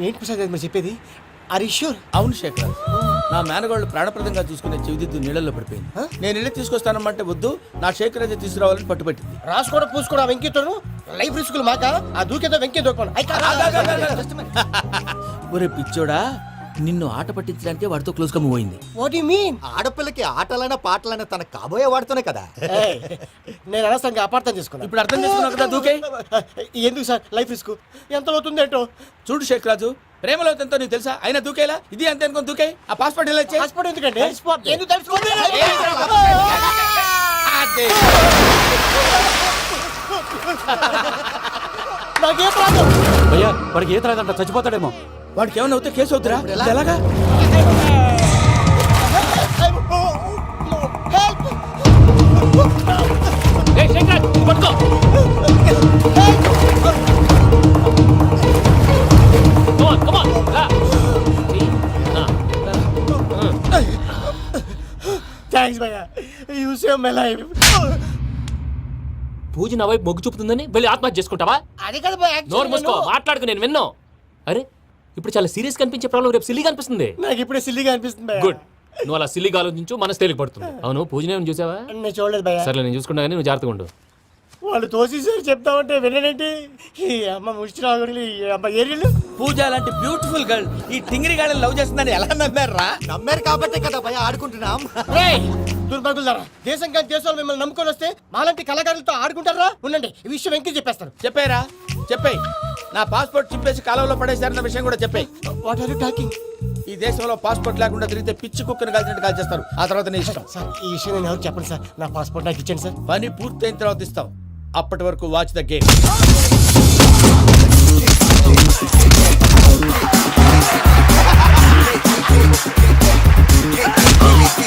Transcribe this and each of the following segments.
ఏంటి ప్రసాద్ గారు మీరు చెప్పేది? ఆర్ షూర్ అవును శేఖర్. నా మేనగాళ్ళు ప్రాణప్రదంగా చూసుకునే చెవిదిద్దు నీళ్ళల్లో పడిపోయింది. నేను వెళ్ళి తీసుకొస్తానమ్మంటే వద్దు నా శేఖర్ అయితే తీసుకురావాలని పట్టుబట్టింది. రాసుకోవడం పూసుకోవడం వెంకీతోను? లైఫ్ రిస్కులు మాక? ఆ దూకేదో వెంకీ దూకోండి ఒరే పిచ్చోడా నిన్ను ఆట పట్టించడానికి వాడితో క్లోజ్గా మూవ్ అయింది. వాట్ యు మీన్ ఆడపిల్లకి ఆటలైనా పాటలైనా తన కాబోయే వాడుతూనే కదా. నేను అనవసరంగా అపార్థం చేసుకున్నాను ఇప్పుడు అర్థం చేసుకున్నావు కదా దూకే. ఎందుకు సార్? లైఫ్ రిస్క్ ఎంత అవుతుంది ఏంటో చూడు శేఖర్ రాజు ప్రేమలో ఎంతో నీకు తెలుసా? అయినా దూకేలా? ఇది అంతే అనుకుని దూకే. ఆ పాస్పోర్ట్ ఎలా ఇచ్చే హాస్పిటల్ ఎందుకండి? ఎందుకు తెలుసుకోండి నాకేం ప్రాబ్లం? భయ్యా వాడికి ఈత రాదంట చచ్చిపోతాడేమో. వాడికి ఏమైనా అవుతే కేసు అవుతురా? ఎలాగా? థ్యాంక్స్ భయ్యా. You save my life Pooja నా వైపు మొగ్గు చూపుతుందని వెళ్ళి ఆత్మహత్య చేసుకుంటావా? అది కదా నోరు మూసుకో మాట్లాడుకు నేను విన్నావు అరే ఇప్పుడు చాలా సీరియస్ కనిపించే ప్రాబ్లం రేపు సిల్లీగా అనిపిస్తుంది నాకు ఇప్పుడే సిల్లిగా అనిపిస్తుంది భయ్యా. గుడ్ నువ్వు అలా సిల్లీగా ఆలోచించు మనసు తేలిక పడుతుంది. అవును పూజనే చూసావా? నేను చూడలేదు భయ్యా. సర్లే నేను చూసుకుంటా కానీ నువ్వు జాగ్రత్తగా ఉండు. వాళ్ళు తోసేసారు చెప్తామంటే విననేంటి ఈ అమ్మ ముష్టి ఈ అమ్మ ఏరియలు. పూజ లాంటి బ్యూటిఫుల్ గర్ల్ ఈ టింగిరి గాడిని లవ్ చేస్తుందని ఎలా నమ్మారా నమ్మారు కాబట్టే కదా భయ ఆడుకుంటున్నాం. దుర్భగులారా దేశం కానీ దేశాలు మిమ్మల్ని నమ్ముకొని వస్తే మాలాంటి కళాకారులతో ఆడుకుంటారా? ఉండండి ఈ విషయం వెంకీ చెప్పేస్తాను. చెప్పారా? చెప్పేయ్. నా పాస్పోర్ట్ చింపేసి కాలంలో పడేశారన్న విషయం కూడా చెప్పేయ్. వాట్ ఆర్ యు టాకింగ్ ఈ దేశంలో పాస్పోర్ట్ లేకుండా తిరిగితే పిచ్చి కుక్కను కాల్చినట్టు కాల్చేస్తారు. ఆ తర్వాత నీ ఇష్టం. సార్ ఈ విషయం నేను ఎవరు చెప్పండి సార్ నా పాస్పోర్ట్ నాకు ఇచ్చండి సార్ పని పూర్తయిన తర్వాత ఇస్తాం. అప్పటి వరకు వాచ్ ద గేమ్ వెంకీ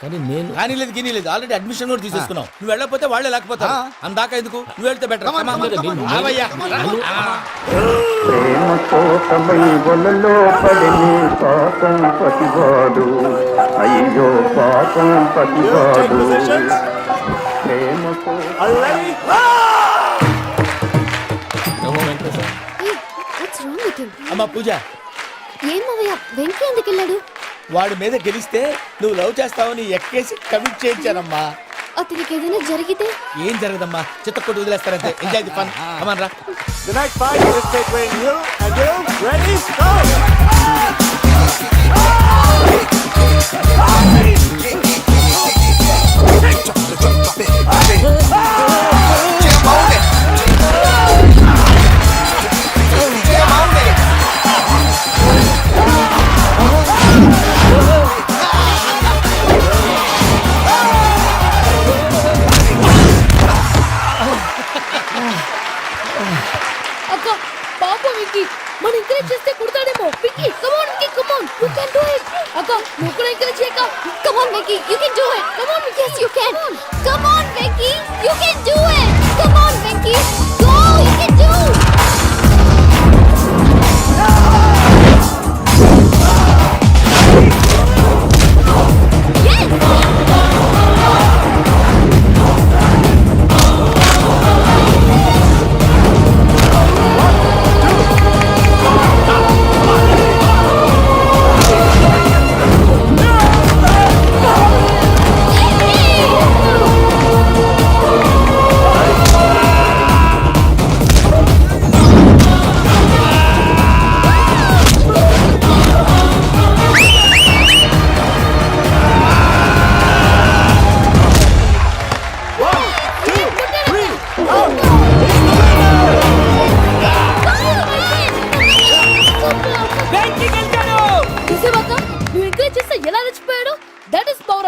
కానీ నేను కానీ లేదు గిని లేదు ఆల్రెడీ అడ్మిషన్ కూడా తీసేసుకున్నావు. నువ్వు వెళ్ళకపోతే వాళ్ళే లేకపోతారు అందాక ఎందుకు? నువ్వు వెళ్తే బెటర్ ప్రేమ కోసమై వలలో పడిని పాపం పతివాడు అయ్యో పాపం పతివాడు ప్రేమ వాట్స్ రాంగ్ విత్ హిమ్ అమ్మ పూజ. ఏం వెంకీ ఎందుకు వెళ్ళాడు? వాడి మీద గెలిస్తే నువ్వు లవ్ చేస్తావని ఎక్కేసి కమిట్ చేయించానమ్మా అతనికి ఏదైనా జరిగితే ఏం జరగదమ్మా చిత్త కొట్టు వదిలేస్తారంటే ఎంజాయ్ ది ఫన్ అమన్ రా The night fight is between you and you. Ready? Go! అక్క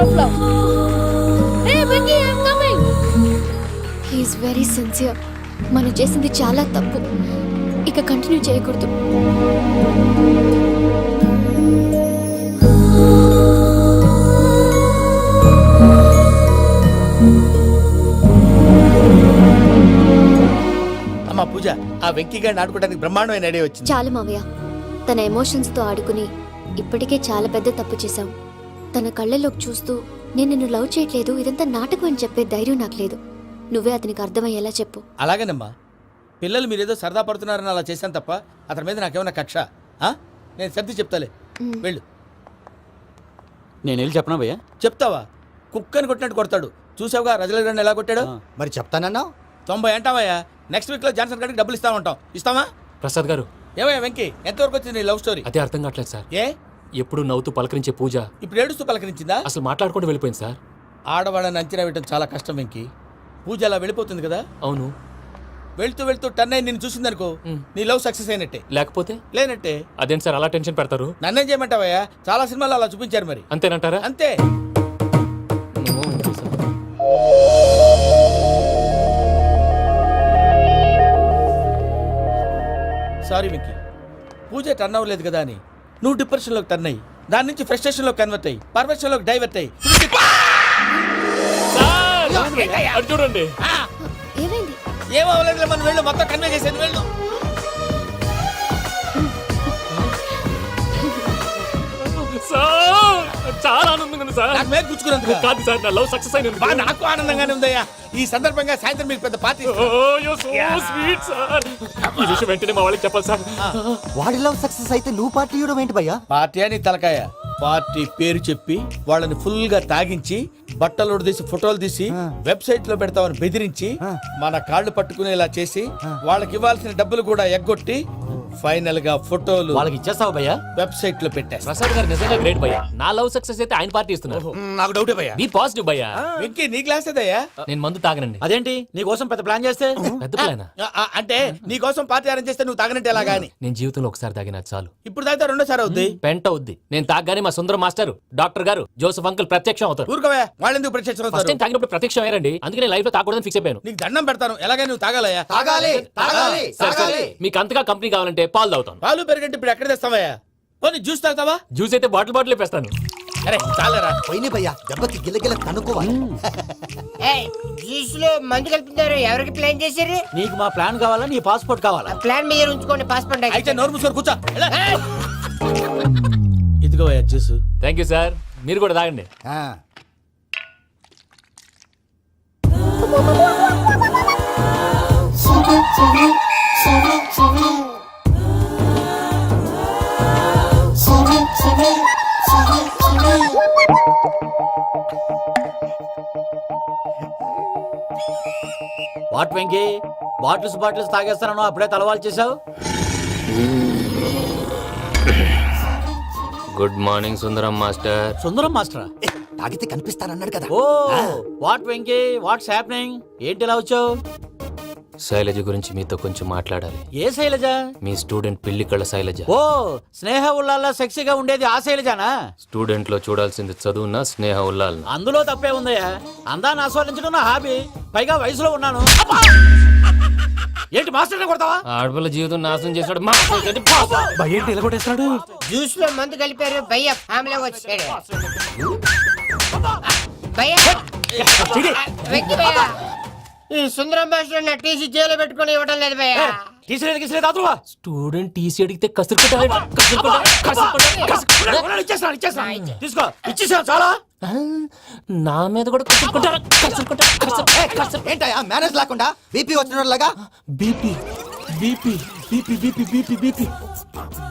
overflow. Hey, Binky, I'm coming. He is very sincere మనం చేసింది చాలా తప్పు. ఇక కంటిన్యూ చేయకూడదు. అమ్మ పూజ ఆ వెంకీ గారిని ఆడుకోవడానికి బ్రహ్మాండమైన ఐడియా వచ్చింది. చాలు మావయ్య తన ఎమోషన్స్తో ఆడుకుని ఇప్పటికే చాలా పెద్ద తప్పు చేశాం. తన కళ్ళలోకి చూస్తూ నేను నిన్ను లవ్ చేయట్లేదు ఇదంతా నాటకం అని చెప్పే ధైర్యం నాకు లేదు. నువ్వే అతనికి అర్థమయ్యేలా చెప్పు. అలాగేనమ్మా. పిల్లలు మీరేదో సరదా పడుతున్నారని అలా చేశాను తప్ప అతని మీద నాకేమన్నా కక్ష? ఆ? నేను సర్ది చెప్తాలే. వెళ్ళు. నేను వెళ్ళి చెప్పనా భయ్యా? చెప్తావా? కుక్కని కొట్టినట్టు కొడతాడు. చూసావుగా రజల గారిని ఎలా కొట్టాడు? మరి చెప్తానన్నావు? తొంభై అంటావయ్యా. నెక్స్ట్ వీక్లో జాన్సన్ గారికి డబ్బులు ఇస్తామంటాం. ఇస్తావా? ప్రసాద్ గారు. ఏమయ్యా వెంకీ ఎంతవరకు వచ్చింది నీ లవ్ స్టోరీ? అదే అర్థం కావట్లేదు సార్. ఏ? ఎప్పుడు నవ్వుతూ పలకరించే పూజ. ఇప్పుడు ఏడుస్తూ పలకరించిందా? అసలు మాట్లాడుకుంటూ వెళ్ళిపోయింది సార్. ఆడవాళ్ళని అంచనా వేయడం చాలా కష్టం వెంకీ. పూజ అలా వెళ్ళిపోతుంది కదా? అవును. వెళ్తూ వెళ్తూ టర్న్ అయి నిన్ను చూసిందనుకో. మ్. నీ లవ్ సక్సెస్ అయినట్టే. లేకపోతే? లేనట్టే. అదేంటి సార్ అలా టెన్షన్ పెడతారు? నన్నేం చేయమంటావయ్యా? చాలా సినిమాలు అలా చూపించారు మరి. అంతేనంటారా? అంతే. Sir. Sorry Venky. Pooja turn అవ్వలేదు కదా అని. నువ్వు డిప్రెషన్లోకి టర్న్ అయ్యి దాని నుంచి ఫ్రస్ట్రేషన్లోకి కన్వర్ట్ అయ్యి పర్ఫెక్షన్లోకి డైవర్ట్ అయ్యి చూడండి. ఏమైంది? ఏం అవ్వలేదు మనం వెళ్ళు. మొత్తం కన్వే చేసేది వెళ్ళు. సార్! సార్. నాకు మీద గుచ్చుకున్నందుకు కాదు సార్ నా లవ్ సక్సెస్ అయినందుకు. బా నాకు ఆనందంగానే ఉందయ్యా. ఈ సందర్భంగా సాయంత్రం మీకు పెద్ద పార్టీ Oh, సార్ ఈ విషయం వెంటనే మా వాళ్ళకి చెప్పాలి సార్. వాడి లవ్ సక్సెస్ అయితే నువ్వు పార్టీ ఇవ్వడం ఏంటి భయ్యా? పార్టీ అని తలకాయ. పార్టీ పేరు చెప్పి వాళ్ళని ఫుల్గా తాగించి బట్టలు తీసి ఫోటోలు తీసి వెబ్సైట్లో పెడతామని బెదిరించి మన కాళ్ళు పట్టుకునేలా చేసి వాళ్ళకి ఇవ్వాల్సిన డబ్బులు కూడా ఎగ్గొట్టి ఫైనల్గా ఫోటోలు వాళ్ళకి ఇచ్చేస్తావు భయ్యా? వెబ్సైట్లో పెట్టేస్తా. ప్రసాద్ గారు నిజంగా గ్రేట్ భయ్యా. నా లవ్ సక్సెస్ అయితే ఆయన పార్టీ ఇస్తున్నారు. నాకు డౌటే భయ్యా. బీ పాజిటివ్ భయ్యా. వెంకీ నీ క్లాస్ ఏదయ్యా? నేను మందు తాగనండి. అదేంటి? నీ కోసం పెద్ద ప్లాన్ చేస్తే? పెద్ద ప్లాన్? అంటే నీ కోసం పార్టీ అరేంజ్ చేస్తే నువ్వు తాగనంటే ఎలాగా అని? నేను జీవితంలో ఒకసారి తాగినా చాలు. ఇప్పుడు తాగితే రెండోసారి అవుద్ది? పెంట అవుద్ది. నేను తాగగానే మా Sundaram master doctor garu Joseph uncle ప్రత్యక్షం అవుతారు. ఊరుకోవే వాళ్ళెందుకు ప్రత్యక్షం ఫస్ట్ అవుతారు టైం తాగినప్పుడు ప్రత్యక్షం అయ్యారండి. అందుకే నేను లైఫ్లో తాగకూడదని ఫిక్స్ అయిపోయాను. నీకు దండం పెడతాను. ఎలాగే నువ్వు తాగాలయ్యా? తాగాలి తాగాలి సరే, సరే. మీకు అంతగా కంపెనీ కావాలంటే పాలు తాగుతాను. పాలు పెరిగంటే ఇప్పుడు ఎక్కడ తెస్తావయ్యా? పోనీ జ్యూస్ తాగుతావా? జ్యూస్ అయితే బాటిల్ బాటిల్ వేస్తాను అరే చాలరా పోయిన భయ్యా. దెబ్బకి గిల్లగిల్ల తనుకోవాలి జ్యూస్లో మందు కలుపుతున్నారు. ఎవరికి ప్లాన్ చేశారు? నీకు మా ప్లాన్ కావాలా? నీ పాస్పోర్ట్ కావాలా? ప్లాన్ మీద ఉంచుకోండి పాస్పోర్ట్ అయితే నోరు మూసుకొని కూర్చో. ఎలా? ఇదిగోవయ్యా జ్యూస్ థ్యాంక్ యూ సార్ మీరు కూడా తాగండి. ఆ. వాట్ వెంకీ? బాటిల్స్ బాటిల్స్ తాగేస్తానో అప్పుడే తలవాలు చేసావు good morning Sundaram master. Sundaram మాస్టరా? తాగితే కనిపిస్తానన్నాడు కదా. Oh what Venky? What's happening? ఏంటి ఇలా వచ్చావు? శైలజ గురించి మీతో కొంచెం మాట్లాడాలి. ఏ శైలజ? మీ స్టూడెంట్ పిల్లి కళ్ళ శైలజ. ఓ స్నేహ ఉల్లాల్లో సెక్సీగా ఉండేది ఆ శైలజానా? స్టూడెంట్లో చూడాల్సింది చదువున స్నేహ ఉల్లాల్ అందులో తప్పే ఉందయ్యా. అందాన్ని ఆస్వాదించడం నా హాబీ. పైగా వయసులో ఉన్నాను. అబ్బా! ఏంటి మాస్టర్ కొడతావా? ఆడపిల్ల జీవితం నాశనం చేశాడు. మా ఏంటి ఇలా కొట్టేస్తున్నాడు? జ్యూస్లో మందు కలిపారు భయ్య ఫ్యామిలీ వచ్చాడు. భయ్య. వెక్కి భయ్య. ఈ సుందరం భాష నా టీసీ జైలు పెట్టుకొని ఇవ్వడం లేదు భయ్య. తీసిలేదు అదువా స్టూడెంట్ టీసీ అడిగితే కసురుకుంటా కసురుకుంటా కసురుకుంటా ఇచ్చేస్తాను ఇచ్చేస్తాను. తీసుకో. ఇచ్చేసాను చాలా? నా మీద కూడా కసురుకుంటారా కసురుకుంటా కసురు ఏంటయ్యా మేనేజ్ లేకుండా BP వచ్చినలాగా BP. BP BP BP BP BP.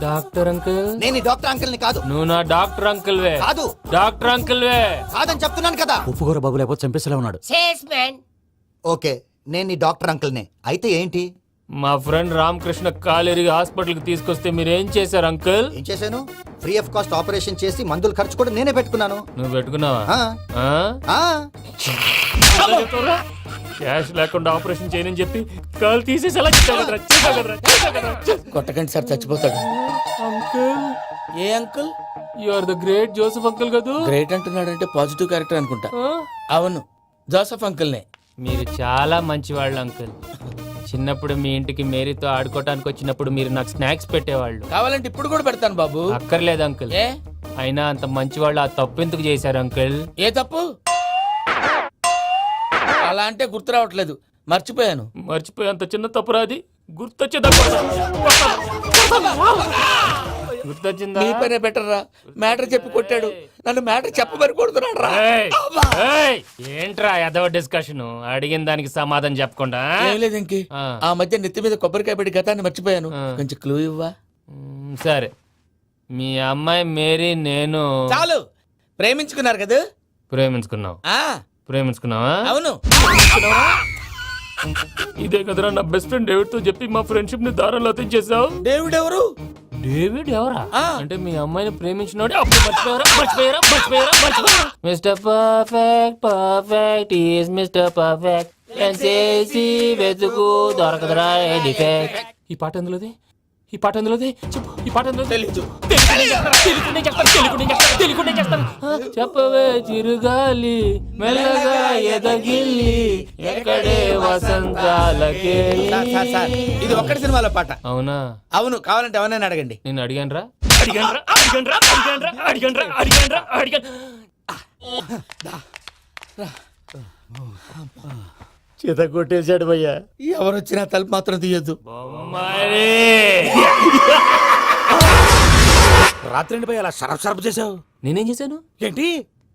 Doctor uncle. నేను డాక్టర్ అంకుల్ని కాదు. నువ్వు నా డాక్టర్ అంకుల్ వే కాదు. డాక్టర్ అంకుల్ వే కాదని చెప్తున్నాను కదా. ఉప్పుకూర బాబు లేకపోతే చంపేసేలా ఉన్నాడు. ఓకే నేను ఈ డాక్టర్ అంకుల్ నే అయితే ఏంటి? మా ఫ్రెండ్ రామకృష్ణ కాలేరికి హాస్పిటల్కి తీసుకొస్తే మీరు ఏం చేశారు అంకుల్? ఏం చేశాను? ఫ్రీ ఆఫ్ కాస్ట్ ఆపరేషన్ చేసి మందుల ఖర్చు కూడా నేనే పెట్టుకున్నాను. నువ్వు పెట్టుకున్నావా? ఆ, ఆ? ఆ, క్యాష్ లేకుండా ఆపరేషన్ చేయనని చెప్పి కాల్ తీసేసి ఎలా చేసావు కదరా? చేసావు కదరా? చేసావు కదరా? కొట్టకండి సార్ చచ్చిపోతాడు. Uncle? A uncle? You are the great Joseph uncle కదూ? గ్రేట్ అంటున్నాడంటే పాజిటివ్ క్యారెక్టర్ అనుకుంటా. ఆ? అవును జోసఫ్ అంకుల్నే మీరు చాలా మంచివాళ్ళు అంకుల్. చిన్నప్పుడు మీ ఇంటికి మేరీతో ఆడుకోవటానికి వచ్చినప్పుడు మీరు నాకు స్నాక్స్ పెట్టేవాళ్ళు. కావాలంటే ఇప్పుడు కూడా పెడతాను బాబు. అక్కర్లేదు అంకుల్. ఏ? అయినా అంత మంచివాళ్ళు ఆ తప్పు ఎందుకు చేశారు అంకుల్? ఏ తప్పు? అలా అంటే గుర్తు రావట్లేదు. మర్చిపోయాను. మర్చిపోయి అంత చిన్న తప్పురా అది గుర్తొచ్చేదా గుర్తొచ్చిందా? నీ పనే బెటర్ రా. మ్యాటర్ చెప్పి కొట్టాడు. నన్ను మ్యాటర్ చెప్పమని కొడుతున్నాడు రా. ఏయ్! ఏయ్! ఏంట్రా ఎదవ డిస్కషన్ అడిగిన దానికి సమాధానం చెప్పకుండా. ఏం లేదు ఇంకి. ఆ. ఆ మధ్య నెత్తి మీద కొబ్బరికాయ పెట్టి గతాన్ని మర్చిపోయాను. కొంచెం క్లూ ఇవ్వా? మ్, సరే. మీ అమ్మాయి మేరీ నేను చాలు. ప్రేమించుకున్నారు కదా? ప్రేమించుకున్నావు ఆ. ప్రేమించుకున్నావా? అవును. ఇదే కదరా నా బెస్ట్ ఫ్రెండ్ డేవిడ్తో చెప్పి మా ఫ్రెండ్షిప్ని దారంలో తెచ్చేసావు దేవుడు ఎవరు? డేవిడ్ ఎవరా. అంటే మీ అమ్మాయిని ప్రేమించినోడే అప్పుడు మర్చిపోయారా? మర్చిపోయారా? మర్చిపోయారా? మర్చిపోయారా? Mister perfect perfect is mister perfect చేసి వెతుకు దొరకదురా డిఫెక్ట్ ఈ పాట ఎందులోది? ఈ పాట ఎందులోది? చెప్పు ఈ పాట ఎందులో తెలీదు. చెప్పవే చిరుగాలి మెల్లగా ఎదగిల్లి ఎక్కడే వసంతాలకే. ఇది ఒక్కటి సినిమాలో పాట. అవునా? అవును కావాలంటే ఎవరైనా అడగండి. నేను అడిగానరా? అడిగానరా అడిగానరా అడిగానరా అడిగానరా అడిగానరా అడిగాను చేత కొట్టేశాడు భయ్యా. ఎవరు వచ్చినా తలుపు మాత్రం తీయొద్దు. రాత్రి భయ్య అలా షరఫ్ షరఫ్ చేసావు నేనేం చేశాను? ఏంటి?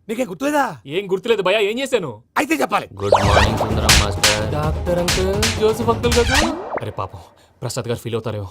నీకేం గుర్తులేదా? ఏం గుర్తులేదు భయ్యా ఏం చేశాను? అయితే చెప్పాలి. Good morning Sundaram master. Doctor uncle Joseph uncle కదా అరే పాపం ప్రసాద్ గారు ఫీల్ అవుతారేమో.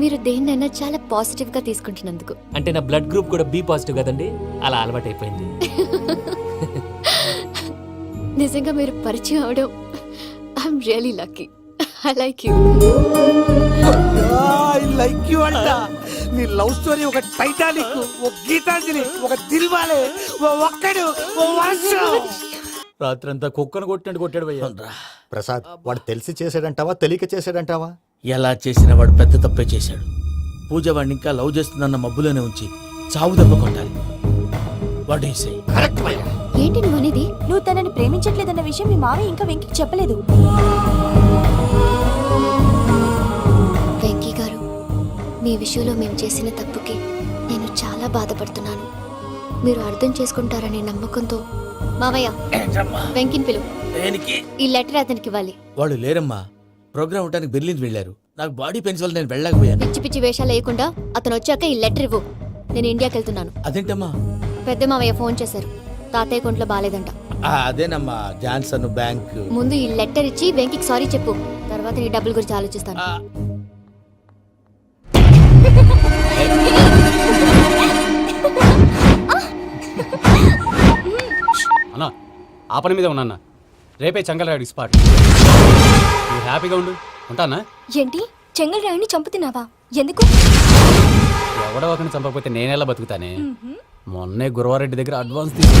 మీరు దేన్నైనా చాలా పాజిటివ్గా తీసుకుంటున్నందుకు. అంటే నా బ్లడ్ గ్రూప్ కూడా బి పాజిటివ్ కదండి? అలా అలవాటు అయిపోయింది నిజంగా మీరు పరిచయం అవడం I'm really lucky I like you I like you అంట. నీ లవ్ స్టోరీ ఒక టైటానిక్ ఒక గీతాంజలి ఒక దిల్వాలే ఓ ఒక్కడు ఓ వర్షం రాత్రంతా కుక్కను కొట్టినట్టు కొట్టాడు భయ్యా. ప్రసాద్ వాడు తెలిసి చేసాడంటావా తెలియక చేసాడంటావా ఎలా చేసిన వాడు పెద్ద తప్పే చేశాడు. పూజ వాడిని ఇంకా లవ్ చేస్తుందన్న మబ్బులోనే ఉంచి చావు దెబ్బ కొట్టాలి. వాడు ఏంటి నువ్వు అనేది? నువ్వు తనని ప్రేమించట్లేదన్న విషయం మీ మావయ్య ఇంకా వెంకికి చెప్పలేదు. వెంకీ గారు మీ విషయంలో మేము చేసిన తప్పుకి నేను చాలా బాధపడుతున్నాను. మీరు అర్థం చేసుకుంటారనే నమ్మకంతో మావయ్య వెంకిని పిలు దేనికి? ఈ లెటర్ అతనికి ఇవ్వాలి. వాళ్ళు లేరమ్మా. ప్రోగ్రామ్ ఉండడానికి బెర్లిన్ వెళ్ళారు. నాకు బాడీ పెయిన్స్ వల్ల నేను వెళ్ళలేకపోయాను. పిచ్చి పిచ్చి వేషాలు వేయకుండా అతను వచ్చాక ఈ లెటర్ ఇవ్వు. నేను ఇండియాకి వెళ్తున్నాను. అదేంటమ్మా? పెద్ద మావయ్య ఫోన్ చేశారు. తాతయ్య కొంట్లో బాగాలేదంట ఆ, అదేనమ్మా జాన్సన్ బ్యాంక్. ముందు ఈ లెటర్ ఇచ్చి వెంకికి సారీ చెప్పు. తర్వాత నీ డబ్బుల గురించి ఆలోచిస్తాను. అన్నా ఆ పని మీద ఉన్నా రేపే చంగలరాడి స్పాట్ హ్యాపీగా ఉండు. ఉంటానా? ఏంటి? చెంగల్ రాయిని చంపుతున్నావా? ఎందుకు? ఎవడో ఒకరిని చంపకపోతే నేనెలా బతుకుతానే? మొన్నే గురవారెడ్డి దగ్గర అడ్వాన్స్ తీసుకు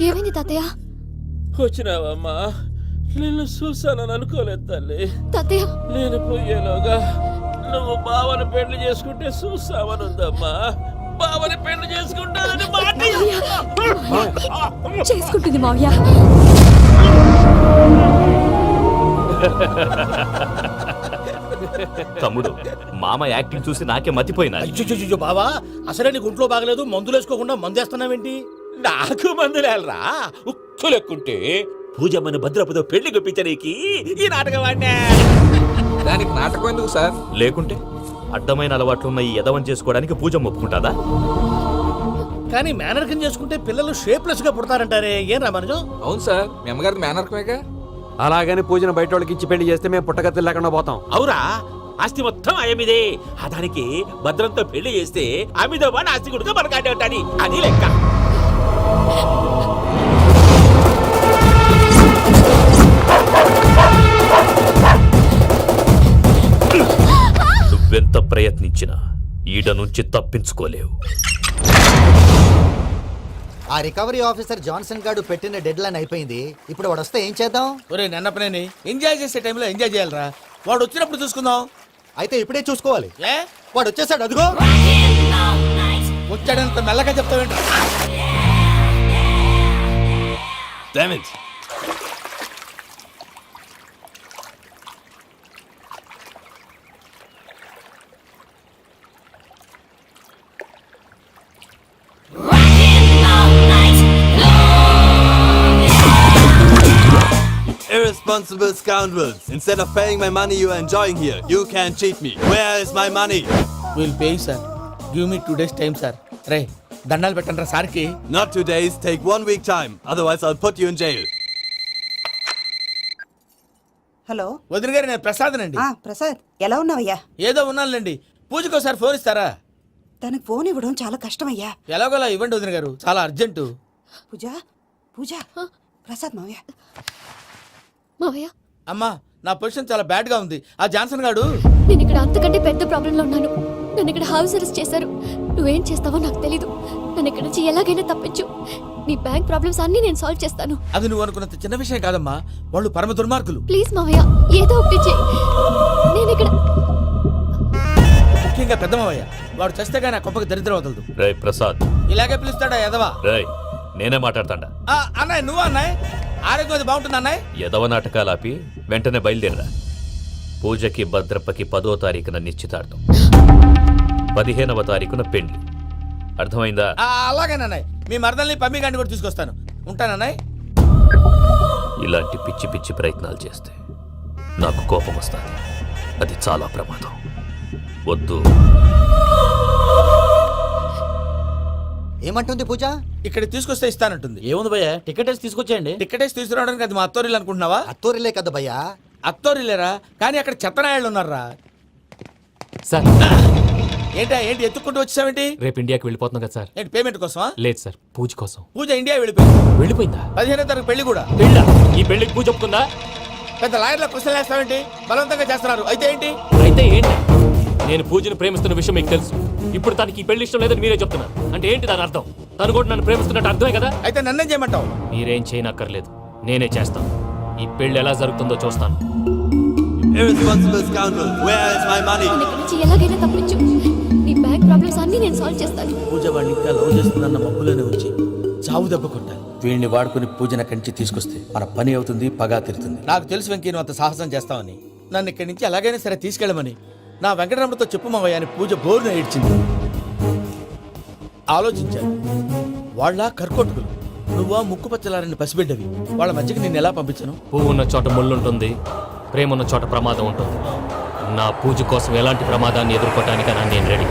ఏమైంది తాతయ్య? వచ్చినావమ్మా. నిన్ను చూసానని అనుకోలేదు తల్లి. తాతయ్య. నేను పోయేలోగా నువ్వు బావని పెళ్ళి చేసుకుంటే చూస్తావని ఉందమ్మా. బావని పెళ్ళి చేసుకుంటానని మాట చేసుకుంటుంది మావయ్య. తమ్ముడు మామ యాక్టింగ్ చూసి నాకే మతిపోయినా అయ్యో బావా అసలే నీకు ఒంట్లో బాగలేదు మందులు వేసుకోకుండా మందు వేస్తున్నావేంటి నాకు మందులేలరా? ఉక్కు లెక్కుంటే పూజమ్మని భద్రపదో పెళ్ళి గుప్పించనీకి ఈ నాటకం ఆడినా దానికి నాటకం ఎందుకు సార్? లేకుంటే అడ్డమైన అలవాట్లున్న ఈ యదవం చేసుకోవడానికి పూజ ఒప్పుకుంటాదా కానీ మేనర్కం చేసుకుంటే పిల్లలు షేప్లెస్గా పుడతారంటారే ఏం రామానుజం అవును సార్ మీ అమ్మగారి మేనర్కమేగా? అలాగని పూజను బయట వాళ్ళకి ఇచ్చి పెళ్ళి చేస్తే మేము పుట్టగతి లేకుండా పోతాం. అవురా ఆస్తి మొత్తం ఆయమిదే. ఆ దానికి భద్రంతో పెళ్ళి చేస్తే ఆమెతో పాటు ఆస్తి కూడా మనకాడే ఉంటాని అది లెక్క. నువ్వెంత ప్రయత్నించినా ఈడ నుంచి తప్పించుకోలేవు. ఆ రికవరీ ఆఫీసర్ జాన్సన్ గారు పెట్టిన డెడ్ లైన్ అయిపోయింది. ఇప్పుడు వాడు వస్తే ఏం చేద్దాం? ఒరే నన్నపనేని ఎంజాయ్ చేసే టైంలో ఎంజాయ్ చేయాలరా. వాడు వచ్చినప్పుడు చూసుకుందాం. అయితే ఇప్పుడే చూసుకోవాలి. ఏ? వాడు వచ్చేసాడు అదిగో వచ్చాడంత మెల్లగా Damn it! irresponsible scoundrels. Instead of paying my money you are enjoying here, you can cheat me. Where is my money? We'll pay, sir. Give me two days' time, sir. Right. దండాలు పెట్టండి రా సార్కి. Not two days, take one week time. Otherwise, I'll put you in jail. Hello. వదిన గారు నేను ప్రసాదనండి ప్రసాద్ ఎలా ఉన్నావయ్యా? ఏదో ఉన్నానులేండి. పూజకి ఒకసారి ఫోన్ ఇస్తారా? తనకు ఫోన్ ఇవ్వడం చాలా కష్టమయ్యా. ఎలాగోలా ఇవ్వండి వదిన గారు చాలా అర్జెంటు. పూజ పూజ. ప్రసాద్ మావయ్య. మావయ్య. అమ్మా నా పొజిషన్ చాలా బ్యాడ్గా ఉంది. ఆ జాన్సన్ గాడు? నేను ఇక్కడ అంతకంటే పెద్ద ప్రాబ్లంలో ఉన్నాను. నన్ను ఇక్కడ హౌస్ అరెస్ట్ చేశారు. నువ్వేం చేస్తావో నాకు తెలీదు. నన్ను ఇక్కడ నుంచి ఎలాగైనా తప్పించు. నీ బ్యాంక్ ప్రాబ్లమ్స్ అన్నీ నేను సాల్వ్ చేస్తాను. అది నువ్వు అనుకున్నంత చిన్న విషయం కాదమ్మా. వాళ్ళు పరమ దుర్మార్గులు. ప్లీజ్ మావయ్య ఏదో ఒకటి చెయ్యి నేను ఇక్కడ ముఖ్యంగా పెద్దమవయ్య వాడు చేస్తే కానీ ఆ కొంపకి దరిద్రం వదలదు. రే ప్రసాద్. ఇలాగే పిలుస్తాడా ఎదవా రే నేనే మాట్లాడతాడా. ఆ, అన్నయ్య నువ్వు అన్నయ్య? ఆరోగ్యం అది బాగుంటుంది అన్నయ్య? యదవ నాటకాలు ఆపి వెంటనే బయలుదేరరా. పూజకి భద్రప్పకి పదో తారీఖున నిశ్చితార్థం. పదిహేనవ తారీఖున పెళ్ళి అర్థమైందా? ఆ, అలాగేనన్నయ్య మీ మరదల్ని పమ్మి గండి కూడా తీసుకొస్తాను ఉంటానన్నయ్య ఇలాంటి పిచ్చి పిచ్చి ప్రయత్నాలు చేస్తే నాకు కోపం వస్తుంది. అది చాలా ప్రమాదం. వద్దు. ఏమంటుంది పూజ? ఇక్కడ తీసుకొస్తే ఇస్తానంటుంది. ఏముంది భయ్య? టికెట్ వేసి తీసుకొచ్చేయండి. టికెట్ వేసి తీసుకురావడానికి అది మా అత్తోరిల్లు అనుకుంటున్నావా? అత్తూరిలే కదా భయ్యా. అత్తోరిల్లేరా? కానీ అక్కడ చెత్తనాయాళ్ళు ఉన్నారా సార్. ఏంటా ఏంటి ఎత్తుక్కుంటూ వచ్చావేంటి రేపు ఇండియాకి వెళ్ళిపోతున్నాం కదా సార్. ఏంటి పేమెంట్ కోసమా? లేదు సార్ పూజ కోసం. పూజ ఇండియా వెళ్ళిపోయింది? వెళ్ళిపోయిందా? పదిహేనో తారీఖు పెళ్ళి కూడా. పెళ్ళ? ఈ పెళ్ళికి పూజ ఒప్పుకుందా? పెద్ద లాయర్ల క్వశ్చన్ వేస్తావేంటి? బలవంతంగా చేస్తున్నారు. అయితే ఏంటి? అయితే ఏంటి? నేను పూజను ప్రేమిస్తున్న విషయం మీకు తెలుసు. ఇప్పుడు తనకి ఈ పెళ్ళి ఇష్టం లేదని మీరే చెప్తున్నారు. అంటే ఏంటి దాని అర్థం? తను కూడా నన్ను ప్రేమిస్తున్నట్టు అర్థమే కదా? అయితే నన్నేం చేయమంటావు? మీరేం చేయనక్కర్లేదు. నేనే చేస్తాను. ఈ పెళ్ళి ఎలా జరుగుతుందో చూస్తాను. Irresponsible scoundrel. Where is my money? నన్ను ఇక్కడ నుంచి ఎలాగైనా తప్పించు. నీ బ్యాంక్ ప్రాబ్లమ్స్ అన్నీ నేను సాల్వ్ చేస్తాను. పూజ వాడిని ఇంకా లవ్ చేస్తుందన్న మబ్బులోనే ఉంచి చావు దెబ్బ కొట్టాలి. వీడిని వాడుకుని పూజన కంచి తీసుకొస్తే మన పని అవుతుంది పగా తిరుతుంది. నాకు తెలుసు వెంకీ నువ్వు అంత సాహసం చేస్తావని. నన్ను ఇక్కడి నుంచి ఎలాగైనా సరే తీసుకెళ్ళమని. నా వెంకటరమణతో చెప్పు మావయ్య అని పూజ బోరున ఏడ్చింది. ఆలోచించాను వాళ్ళ కర్కోటకులు నువ్వా ముక్కు పచ్చలారని పసిబిడ్డవి. వాళ్ళ మధ్యకి నేను ఎలా పంపించను? పువ్వు ఉన్న చోట ముళ్ళుంటుంది ప్రేమ ఉన్న చోట ప్రమాదం ఉంటుంది. నా పూజ కోసం ఎలాంటి ప్రమాదాన్ని ఎదుర్కోవటానికైనా నేను రెడీ.